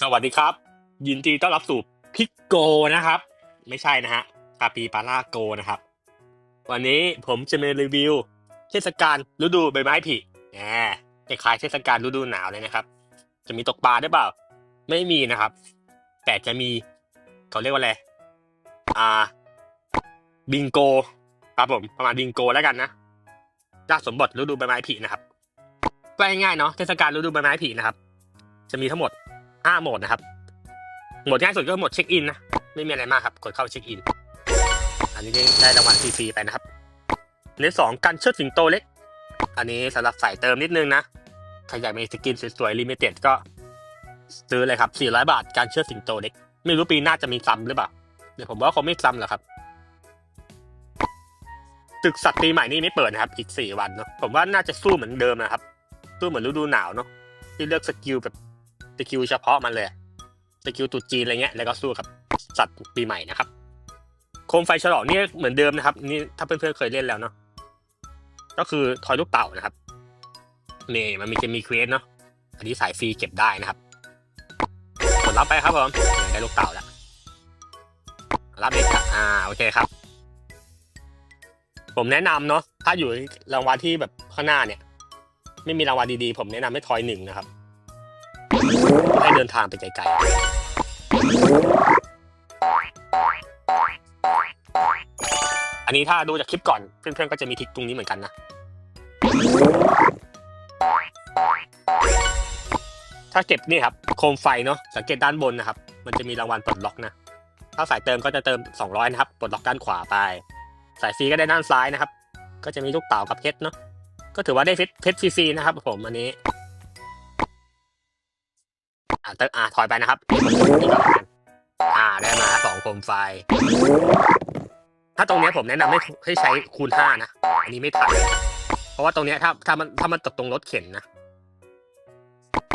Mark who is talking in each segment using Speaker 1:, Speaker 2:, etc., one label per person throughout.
Speaker 1: สวัสดีครับ ยินดีต้อนรับสู่พิกโกนะครับ ไม่ใช่นะฮะคาปีปาร่าโกนะครับ วันนี้ผมจะมารีวิว เทศกาลฤดูใบไม้ผลิแหมคล้ายเทศกาลฤดูหนาวเลยนะครับ จะมีตกปลาได้เปล่า ไม่มีนะครับ แต่จะมีเขาเรียกว่าอะไรอ่าบิงโกครับผมประมาณบิงโกแล้วกันนะล่าสมบทฤดูใบไม้ผลินะครับก็ง่ายๆเนาะเทศกาลฤดูใบไม้ผลินะครับ จะมีทั้งหมด ห้าโหมดนะครับ โหมดง่ายสุดก็โหมดเช็คอินนะ ไม่มีอะไรมากครับ กดเข้าเช็คอิน อันนี้ได้รางวัลฟรีๆไปนะครับในสองการเชิดสิงโตเล็ก อันนี้สำหรับใส่เติมนิดนึงนะ ใครอยากมีสกินสวยๆลิมิเต็ดก็ ซื้อเลยครับ 400 บาทการเชิดสิงโตเล็ก ไม่รู้ปีหน้าจะมีซ้ำหรือเปล่า เดี๋ยวผมว่าคงไม่ซ้ำหรอกครับตึกสัตว์ปีใหม่นี่ไม่เปิดนะครับ อีก 4 วันเนาะ ผมว่าน่าจะสู้เหมือนเดิมนะครับ สู้เหมือนฤดูหนาวเนาะที่เลือกสกิลแบบ สกิลเฉพาะมันเลยสกิลตุดจีนอะไรเงี้ยแล้วก็สู้กับสัตว์ปีใหม่นะครับโคมไฟฉลองนี่เหมือนเดิมนะครับ นี่ถ้าเพื่อนๆเคยเล่นแล้วเนาะก็คือทอยลูกเต่านะครับนี่มันมีจะมีเควสเนาะอันนี้สายฟรีเก็บได้นะครับกดรับไปครับผมได้ลูกเต่าแล้วรับเองครับอ่าโอเคครับ ผมแนะนำเนาะถ้าอยู่รางวัลที่แบบข้างหน้าเนี่ย ไม่มีรางวัลดีๆ ผมแนะนำให้ทอยหนึ่งนะครับ ให้เดินทางไปไกลๆ อันนี้ถ้าดูจากคลิปก่อน เพื่อนๆ ก็จะมีทิกตรงนี้เหมือนกันนะ ถ้าเก็บนี่ครับ โคมไฟเนาะ สังเกตด้านบนนะครับ มันจะมีรางวัลปลดล็อกนะ ถ้าสายเติมก็จะเติม 200 นะครับ ปลดล็อกด้านขวาไป สายฟรีก็ได้ด้านซ้ายนะครับ ก็จะมีลูกเต่ากับเพชรเนาะ ก็ถือว่าได้เพชรฟรีๆนะครับผมอันนี้ อ่าเติมอ่าถอยไปนะครับนี่ก่อนอ่าได้มาสองโคมไฟ ถ้าตรงนี้ผมแนะนำให้ให้ใช้คูณห้านะ อันนี้ไม่ทันเพราะว่าตรงนี้ถ้าถ้ามันถ้ามันตกตรงรถเข็นนะ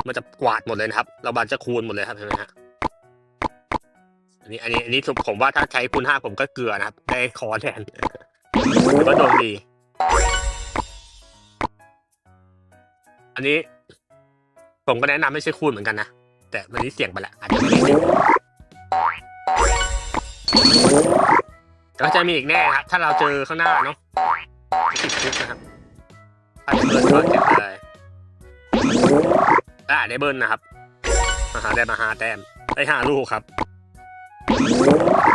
Speaker 1: มันจะกวาดหมดเลยนะครับ เราบันจะคูณหมดเลยครับเห็นไหมฮะอันนี้อันนี้อันนี้ผมว่าถ้าใช้คูณห้าผมก็เกลือนะครับ ได้คอแทนถือว่าดวงดี อันนี้ ผมก็แนะนำไม่ใช่คูณเหมือนกันนะ แต่วันนี้เสี่ยงไปละอาจจะไม่ได้ก็จะมีอีกแน่ครับ ถ้าเราเจอข้างหน้าเนาะติดคุกนะครับถ้าได้เบิร์นก็เก็บเลยอ่าได้เบิร์นนะครับ มาหาได้มาหาแต้มได้ห้าลูกครับ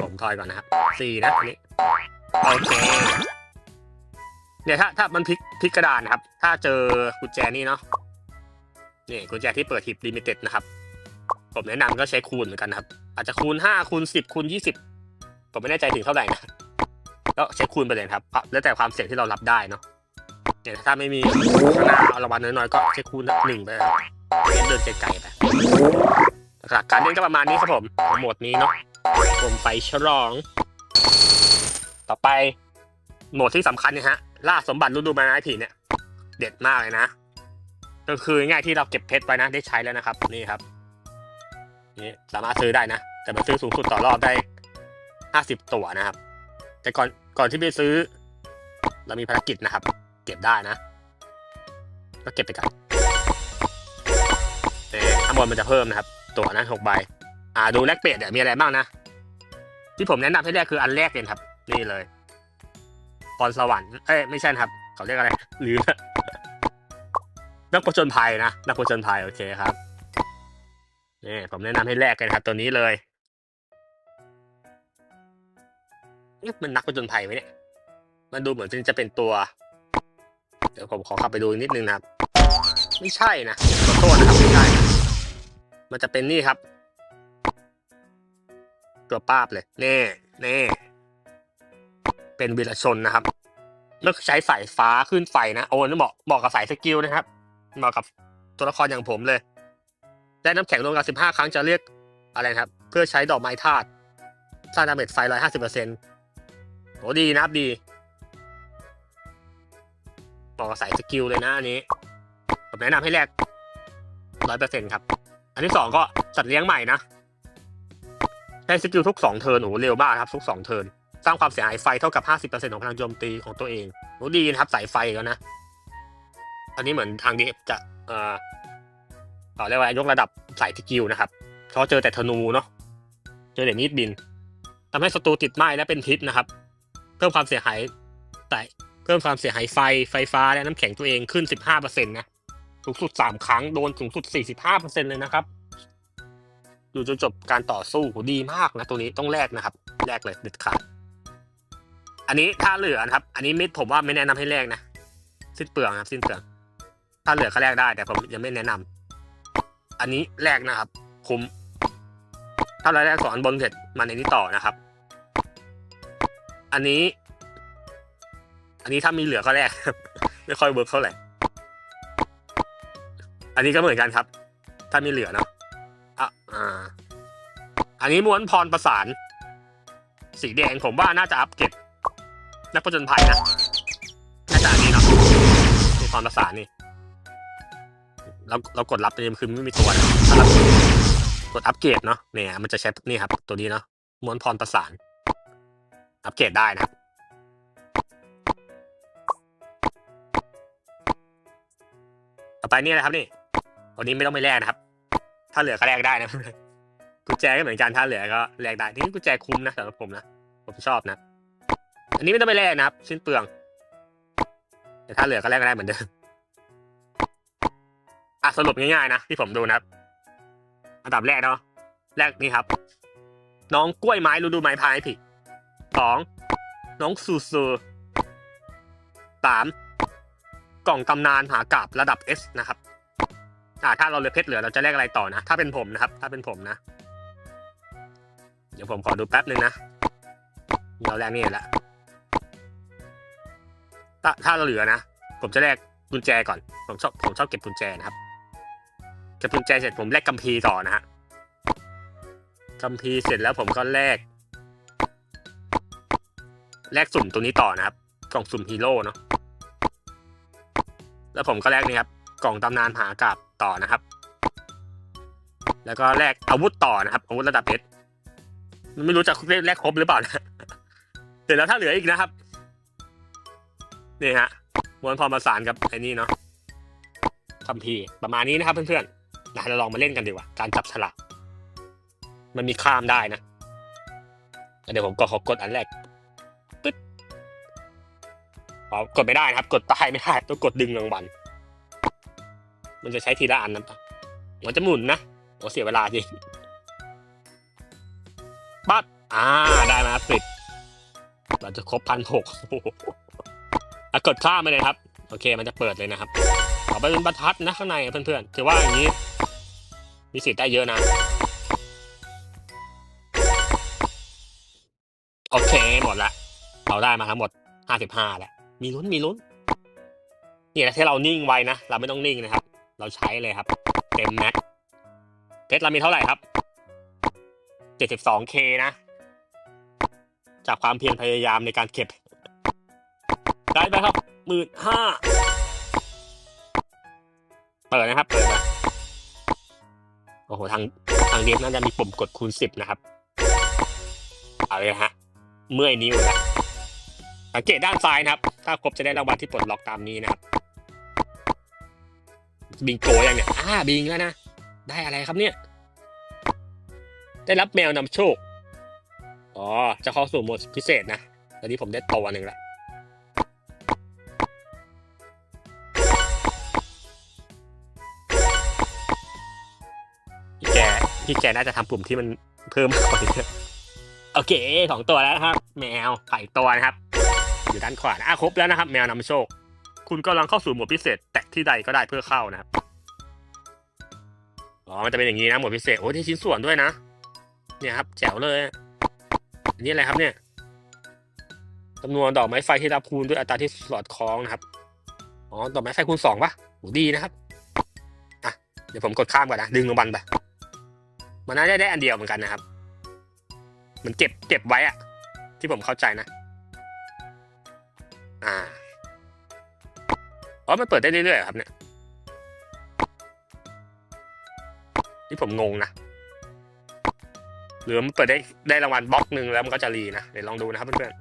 Speaker 1: ผมทอยก่อนนะครับสี่นะอันนี้โอเคเนี่ยถ้าถ้ามันพลิกพลิกกระดานนะครับ ถ้าเจอกุญแจนี่เนาะนี่กุญแจที่เปิดฮิปลิมิเต็ดนะครับ ผมแนะนำก็ใช้คูณเหมือนกันนะครับ อาจจะคูณห้าคูณสิบคูณยี่สิบผมไม่แน่ใจถึงเท่าไหร่นะก็ใช้คูณไปเลยครับ แล้วแต่ความเสี่ยงที่เรารับได้เนาะเนี่ยถ้าไม่มีข้างหน้าเอารางวัลน้อยๆก็ใช้คูณหนึ่งไปเดินไกลๆไปหลักการเล่นก็ประมาณนี้ครับผมของโหมดนี้เนาะผมไฟฉลอง ต่อไปโหมดที่สำคัญเนี่ยฮะล่าสมบัติฤดูใบไม้ผลิเนี่ย เด็ดมากเลยนะก็คือง่ายที่เราเก็บเพชรไว้นะได้ใช้แล้วนะครับ นี่ครับ นี่สามารถซื้อได้นะ แต่มันซื้อสูงสุดต่อรอบได้ห้าสิบตัวนะครับ แต่ก่อนก่อนที่ไปซื้อ เรามีภารกิจนะครับ เก็บได้นะ ก็เก็บไปกันเอ่อข้างบนมันจะเพิ่มนะครับ ตัวนั้นหกใบ อ่าดูแลกเปลี่ยนเนี่ยมีอะไรบ้างนะ ที่ผมแนะนำให้แรกคืออันแรกเลยครับ นี่เลยพรสวรรค์เอ้ยไม่ใช่ครับ เขาเรียกอะไรลืมละนักผจญภัยนะ นักผจญภัยโอเคครับ นี่ผมแนะนำให้แลกกันครับตัวนี้เลยเอ๊ะมันนักผจญภัยไหมเนี่ย มันดูเหมือนจะเป็นตัว เดี๋ยวผมขอขับไปดูนิดนึงนะครับ ไม่ใช่นะขอโทษนะครับไม่ใช่มันจะเป็นนี่ครับ ตัวป้าบเลยเน่เน่เป็นวีรชนนะครับแล้วใช้สายฟ้าขึ้นไฟนะ โอ้นี่เหมาะเหมาะกับสายสกิลนะครับ เหมาะกับตัวละครอย่างผมเลย ได้น้ำแข็งรวมกันสิบห้าครั้งจะเรียกอะไรครับ เพื่อใช้ดอกไม้ธาตุสร้างดาเมจไฟร้อยห้าสิบเปอร์เซ็นต์โหดีนะครับดีเหมาะกับสายสกิลเลยนะอันนี้ผมแนะนำให้แลกร้อยเปอร์เซ็นต์ครับ อันที่สองก็สัตว์เลี้ยงใหม่นะได้สกิลทุกสองเทิร์นโอ้โหเร็วมากครับ ทุกสองเทิร์นสร้างความเสียหายไฟเท่ากับห้าสิบเปอร์เซ็นต์ของพลังโจมตีของตัวเองโหดีนะครับสายไฟแล้วนะอันนี้เหมือนทางดีจะเอ่อ เอ่อเรียกว่ายกระดับสายสกิลนะครับเขาเจอแต่ธนูเนาะเจอแต่มีดบินทำให้ศัตรูติดไหม้และเป็นพิษนะครับ เพิ่มความเสียหายแต่เพิ่มความเสียหายไฟไฟฟ้าและน้ำแข็งตัวเองขึ้น 15%นะสูงสุด 3 ครั้งโดนสูงสุด 45%เลยนะครับ อยู่จนจบการต่อสู้ดีมากนะตัวนี้ต้องแลกนะครับแลกเลยเด็ดขาดอันนี้ถ้าเหลือนะครับ อันนี้ไม่ผมว่าไม่แนะนำให้แลกนะสิ้นเปลืองครับสิ้นเปลือง ถ้าเหลือก็แลกได้แต่ผมยังไม่แนะนำ อันนี้แลกนะครับ คุ้มถ้าเราแลกสอนบนเสร็จมาในนี้ต่อนะครับ อันนี้ อันนี้ถ้ามีเหลือก็แลกไม่ค่อยเวิร์กเท่าไหร่อันนี้ก็เหมือนกันครับ ถ้ามีเหลือเนาะอะอ่า อันนี้ม้วนพรประสาน สีแดงผมว่าน่าจะอัปเกรดนักผจญภัยนะน่าจะอันนี้เนาะมีพรประสานนี่ เราเรากดรับแต่ยังคือไม่มีตัวนะถ้าเรากดอัปเกรดเนาะเนี่ยมันจะใช้นี่ครับ ตัวนี้เนาะม้วนพรประสาน อัปเกรดได้นะครับต่อไปนี่นะครับนี่ตัวนี้ไม่ต้องไปแลกนะครับ ถ้าเหลือก็แลกได้นะกุญแจก็เหมือนกันถ้าเหลือก็แลกได้นี่กุญแจคุ้มนะสำหรับผมนะผมชอบนะ อันนี้ไม่ต้องไปแลกนะครับ สิ้นเปลือง แต่ถ้าเหลือก็แลกได้เหมือนเดิม อะสรุปง่ายๆนะที่ผมดูนะครับ อันดับแรกเนาะแรกนี่ครับ น้องกล้วยไม้รูดูไม้พายผิดสองน้องซูซูสามกล่องตำนานหากาบระดับ S นะครับอ่าถ้าเราเหลือเพชรเหลือเราจะแลกอะไรต่อนะ ถ้าเป็นผมนะครับ ถ้าเป็นผมนะ เดี๋ยวผมขอดูแป๊บนึงนะเราแลกนี่แหละถ้าถ้าเราเหลือนะ ผมจะแลกกุญแจก่อน ผมชอบผมชอบเก็บกุญแจนะครับ เก็บกุญแจเสร็จผมแลกกัมพีต่อนะฮะกัมพีเสร็จแล้วผมก็แลกแลกสุ่มตัวนี้ต่อนะครับ กล่องสุ่มฮีโร่เนาะแล้วผมก็แลกนี่ครับ กล่องตำนานหากาบต่อนะครับ แล้วก็แลกอาวุธต่อนะครับ อาวุธระดับเพชรไม่รู้จะแลกครบหรือเปล่านะเสร็จแล้วถ้าเหลืออีกนะครับนี่ฮะม้วนพรประสานกับไอ้นี่เนาะคัมภีประมาณนี้นะครับเพื่อนๆ นะเราลองมาเล่นกันดีกว่า การจับฉลากมันมีข้ามได้นะ เดี๋ยวผมก็ขอกดอันแรกปึ๊ดอ๋อกดไม่ได้นะครับ กดใต้ไม่ได้ต้องกดดึงรางวัลมันจะใช้ทีละอันนะปะมันจะหมุนนะโอ้เสียเวลาจริงปั๊บอ่าได้มาสิบเราจะครบพันหกอะกดข้ามไปเลยครับ โอเคมันจะเปิดเลยนะครับขอไปเป็นบรรทัดนะข้างในเพื่อนๆถือว่าอย่างนี้ มีสิทธิ์ได้เยอะนะ โอเคหมดละ เราได้มาทั้งหมดห้าสิบห้าแหละมีลุ้นมีลุ้นนี่แหละที่เรานิ่งไว้นะ เราไม่ต้องนิ่งนะครับ เราใช้เลยครับ เต็มแม็กเพชรเรามีเท่าไหร่ครับ 72k นะ จากความเพียรพยายามในการเก็บ ได้ไปครับหมื่นห้าเปิดนะครับ เปิดนะ โอ้โหทางทางเดียบน่าจะมีปุ่มกดคูณสิบนะครับ เอาเลยฮะ เมื่อยนิ้วนะสังเกตด้านซ้ายนะครับ ถ้าครบจะได้รางวัลที่ปลดล็อกตามนี้นะครับ บิงโกยังเนี่ยอ่าบิงแล้วนะ ได้อะไรครับเนี่ย ได้รับแมวนำโชค อ๋อ จะเข้าสู่โหมดพิเศษนะ ตอนนี้ผมได้ตัวหนึ่งละ พี่แกน่าจะทำปุ่มที่มันเพิ่มกว่านี้โอเคสองตัวแล้วนะครับ แมวไข่ตัวนะครับ อยู่ด้านขวานะอะครบแล้วนะครับ แมวนำโชค คุณกำลังเข้าสู่หมวดพิเศษ แตะที่ใดก็ได้เพื่อเข้านะครับอ๋อมันจะเป็นอย่างนี้นะหมวดพิเศษโอ้ที่ชิ้นส่วนด้วยนะเนี่ยครับแจ๋วเลยอันนี้อะไรครับเนี่ยจำนวนดอกไม้ไฟที่รับคูณด้วยอัตราที่สอดคล้องนะครับอ๋อดอกไม้ไฟคูณสองปะโหดีนะครับอะเดี๋ยวผมกดข้ามก่อนนะดึงรางวัลไป มันน่าจะได้อันเดียวเหมือนกันนะครับ มันเก็บเก็บไว้อะที่ผมเข้าใจนะ อ่าอ๋อมันเปิดได้เรื่อยๆครับเนี่ยที่ผมงงนะหรือมันเปิดได้ได้รางวัลบล็อกหนึ่งแล้วมันก็จะรีนะเดี๋ยวลองดูนะครับเพื่อนๆ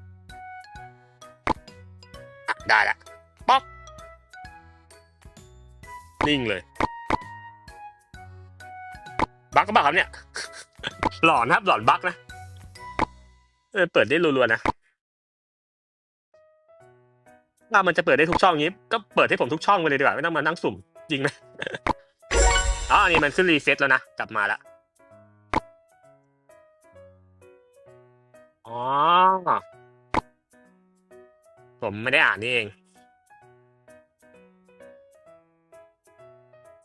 Speaker 1: ได้ละบล็อก นิ่งเลย บั๊กก็บั๊กครับเนี่ย หลอนครับหลอนบั๊กนะเออเปิดได้รัวๆนะถ้ามันจะเปิดได้ทุกช่องนี้ ก็เปิดให้ผมทุกช่องไปเลยดีกว่าไม่ต้องมานั่งสุ่มจริงนะอ๋ออันนี้มันขึ้นรีเซ็ตแล้วนะ กลับมาแล้วอ๋อ ผมไม่ได้อ่านนี่เอง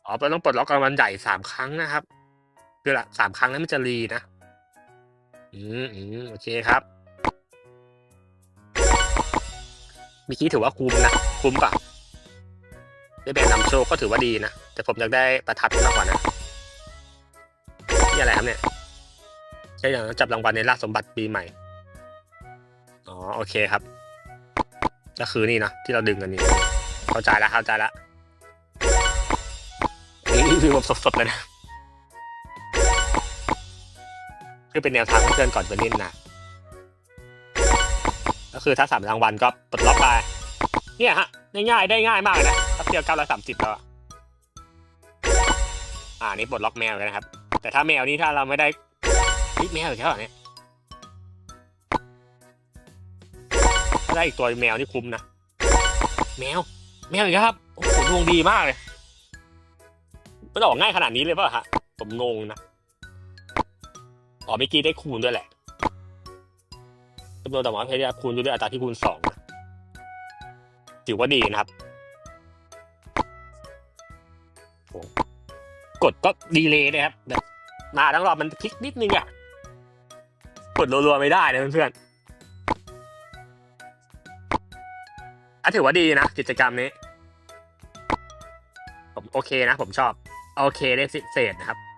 Speaker 1: อ๋อเราต้องปลดล็อกรางวัลใหญ่สามครั้งนะครับ คือละสามครั้งนั้นมันจะรีนะ อืมอืมโอเคครับเมื่อกี้ถือว่าคุ้มนะ คุ้มป่ะได้แบนนำโชคก็ถือว่าดีนะ แต่ผมอยากได้ประทัดมากกว่านะนี่อะไรครับเนี่ยใช่อย่างจับรางวัลในล่าสมบัติปีใหม่ อ๋อโอเคครับ ก็คือนี่นะที่เราดึงกันนี่เข้าใจแล้วเข้าใจแล้วนี่คือแบบสดๆเลยนะ คือเป็นแนวทางเพื่อนก่อนไปเล่นนะก็คือถ้าสามรางวัลก็ปลดล็อกไป เนี่ยฮะง่ายๆได้ง่ายมากนะแป๊บเดียวเก้าร้อยสามสิบแล้วอ่านี่ปลดล็อกแมวเลยนะครับ แต่ถ้าแมวนี่ถ้าเราไม่ได้นี่แมวอีกแล้วเหรอเนี่ยถ้าได้อีกตัวแมวนี่คุ้มนะแมว แมวอีกครับโอ้โหดวงดีมากเลยมันออกง่ายขนาดนี้เลยป่ะฮะผมงงนะ อ๋อเมื่อกี้ได้คูณด้วยแหละจำนวนดอกไม้เพชรคูณด้วยอัตราที่คูณสองนะถือว่าดีนะครับกดก็ดีเลยนะครับแบบมาทั้งรอบมันพลิกนิดนึงอะกดรัวๆไม่ได้นะเพื่อนๆอะถือว่าดีนะ กิจกรรมนี้ ผมโอเคนะ ผมชอบ โอเคได้เศษนะครับ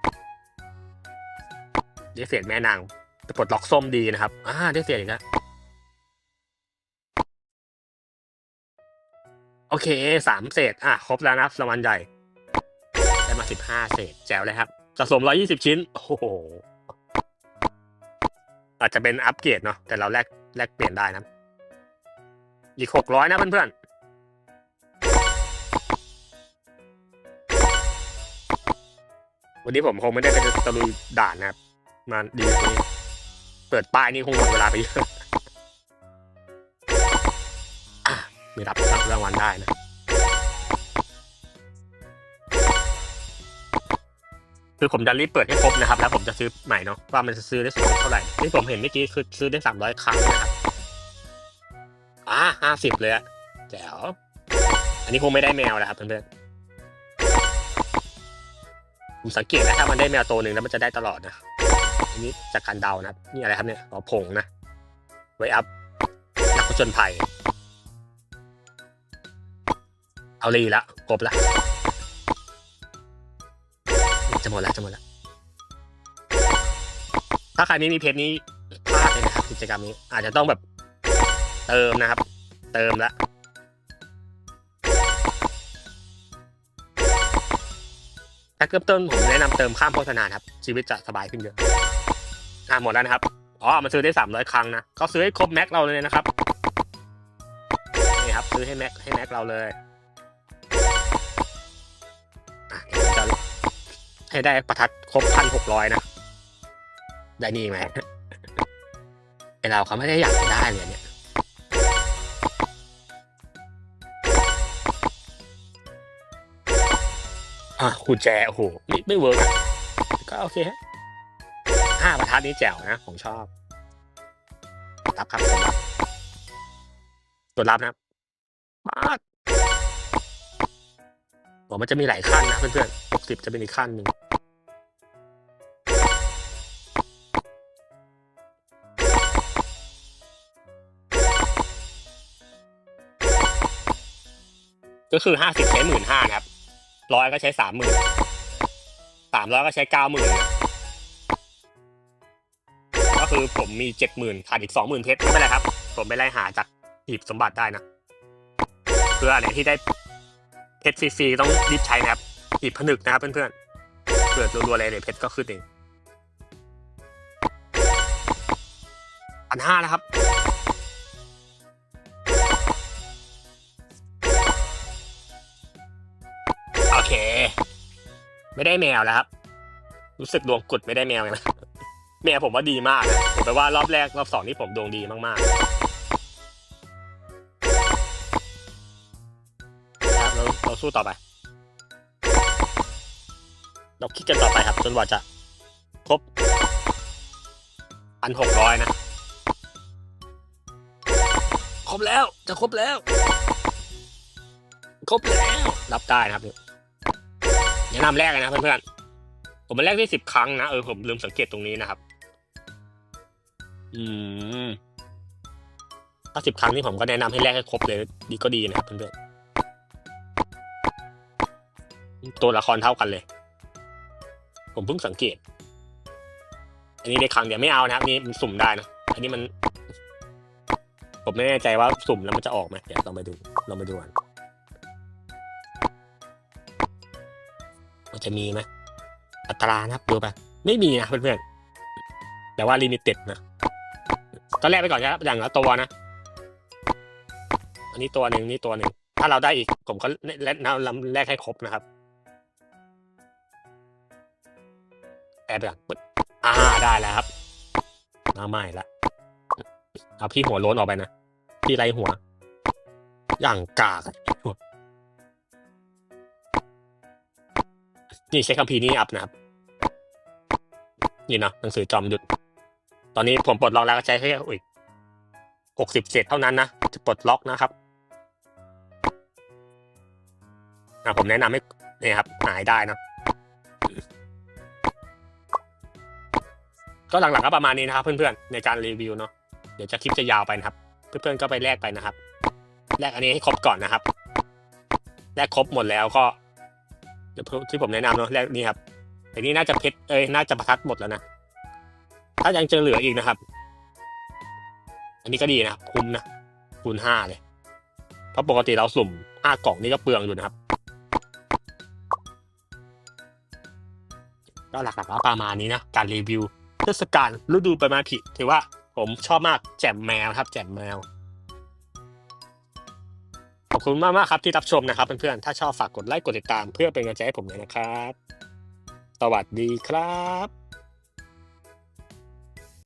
Speaker 1: ได้เศษแม่นางแต่ปลดล็อกส้มดีนะครับ อ่าได้เศษอีกแล้วโอเคสามเศษ อะ ครบแล้วนะรางวัลใหญ่ ได้มาสิบห้าเศษ แจ๋วเลยครับ สะสมร้อยี่สิบชิ้น โอ้โห อาจจะเป็นอัปเกรดเนาะ แต่เราแลกแลกเปลี่ยนได้นะ อีกหกร้อยนะเพื่อนๆวันนี้ผมคงไม่ได้ไปตะลุยด่านนะครับ มาดีกว่านี้เปิดป้ายนี่คงหมดเวลาไปเยอะมีรับรับรางวัลได้นะคือผมจะรีบเปิดให้ครบนะครับ แล้วผมจะซื้อใหม่เนาะว่ามันจะซื้อได้สูงเท่าไหร่ที่ผมเห็นเมื่อกี้คือซื้อได้สามร้อยครั้งนะครับอ่าห้าสิบเลยอะแจ๋วอันนี้คงไม่ได้แมวแล้วครับเพื่อนๆผมสังเกตนะถ้ามันได้แมวตัวหนึ่งแล้วมันจะได้ตลอดนะ อันนี้จากการเดานะนี่อะไรครับเนี่ยอ๋อผงนะไว้อัพนักผจญภัย เอาลีละครบละจะหมดแล้วจะหมดแล้วถ้าใครไม่มีเพจนี้พลาดเลยนะครับกิจกรรมนี้ อาจจะต้องแบบเติมนะครับ เติมละถ้าเริ่มต้นผมแนะนำเติมข้ามโฆษณาครับ ชีวิตจะสบายขึ้นเยอะ อ่าหมดแล้วนะครับอ๋อมันซื้อได้สามร้อยครั้งนะเขาซื้อให้ครบแม็กเราเลยนะครับนี่ครับซื้อให้แม็กให้แม็กเราเลยจะให้ได้ประทัดครบพันหกร้อยนะ ได้นี่ไหมไอเราเขาไม่ได้อยากจะได้เลยเนี่ยอะกุญแจโอ้โหไม่ไม่เวิร์กก็โอเคฮะ ทัดนี้แจ๋วนะ ผมชอบรับครับกดรับกดรับนะบมาดบอกมันจะมีหลายขั้นนะเพื่อนๆหกสิบจะเป็นอีกขั้นหนึ่งก็คือห้าสิบใช้หมื่นห้าครับร้อยก็ใช้สามหมื่นสามร้อยก็ใช้เก้าหมื่น ผมมีเจ็ดหมื่นขาดอีกสองหมื่นเพชรไม่เป็นไรครับ ผมไปไล่หาจากหีบสมบัติได้นะเพื่ออะไรที่ได้เพชรฟรีๆต้องรีบใช้นะครับหีบผนึกนะครับ เพื่อนๆเปิดรัวๆเลยเดี๋ยวเพชรก็ขึ้นเองพันห้านะครับ โอเค ไม่ได้แมวแล้วครับ รู้สึกดวงกุดไม่ได้แมวไง นะแมวผมว่าดีมากผมแปลว่ารอบแรกรอบสองนี่ผมดวงดีมากๆนะครับเราเราสู้ต่อไป เราคิดกันต่อไปครับ จนกว่าจะครบพันหกร้อยนะ ครบแล้วจะครบแล้ว ครบแล้ว รับได้นะครับเนี่ยแนะนำแรกเลยนะเพื่อนๆผมมาแรกที่สิบครั้งนะเออผมลืมสังเกตตรงนี้นะครับ อืมถ้าสิบครั้งนี่ผมก็แนะนำให้แรกให้ครบเลย ดีก็ดีนะครับเพื่อนๆตัวละครเท่ากันเลย ผมเพิ่งสังเกต อันนี้ในครั้งเดียวไม่เอานะครับนี่มันสุ่มได้นะอันนี้มัน ผมไม่แน่ใจว่าสุ่มแล้วมันจะออกไหมเดี๋ยวลองไปดูลองไปดูกันมันจะมีไหมอัตรานะครับดูไปไม่มีนะเพื่อนๆแต่ว่าลิมิเต็ดนะ ก็แลกไปก่อนนะครับอย่างละตัวนะ อันนี้ตัวหนึ่งนี่ตัวหนึ่ง ถ้าเราได้อีกผมก็แลกแลกให้ครบนะครับแอบไปก่อนปึ๊บอ่าได้แล้วครับมาใหม่ละเอาพี่หัวโล้นออกไปนะพี่ไรหัว อย่างกากนี่ใช้คัมภีนี่อัพนะครับ นี่เนาะหนังสือจอมยุทธ ตอนนี้ผมปลดล็อกแล้วก็ใช้แค่อีกหกสิบเศษเท่านั้นนะจะปลดล็อกนะครับอะผมแนะนำให้นี่ครับ หายได้นะก็หลังๆก็ประมาณนี้นะครับ เพื่อนๆในการรีวิวเนาะเดี๋ยวจะคลิปจะยาวไปนะครับ เพื่อนๆก็ไปแลกไปนะครับแลกอันนี้ให้ครบก่อนนะครับแลกครบหมดแล้วก็ที่ผมแนะนำเนาะแลกนี่ครับแต่นี่น่าจะเพชรเอ้ยน่าจะประทัดหมดแล้วนะ ถ้ายังจะเหลืออีกนะครับ อันนี้ก็ดีนะครับ คุ้มนะคูณห้าเลย เพราะปกติเราสุ่มห้ากล่องนี่ก็เปลืองอยู่นะครับ ก็หลักๆก็ประมาณนี้นะ การรีวิวเทศกาลฤดูใบไม้ผลิถือว่าผมชอบมากแจ่มแมวครับ แจ่มแมว ขอบคุณมากมากๆครับที่รับชมนะครับเพื่อนๆ ถ้าชอบฝากกดไลค์กดติดตามเพื่อเป็นกำลังใจให้ผมเลยนะครับ สวัสดีครับ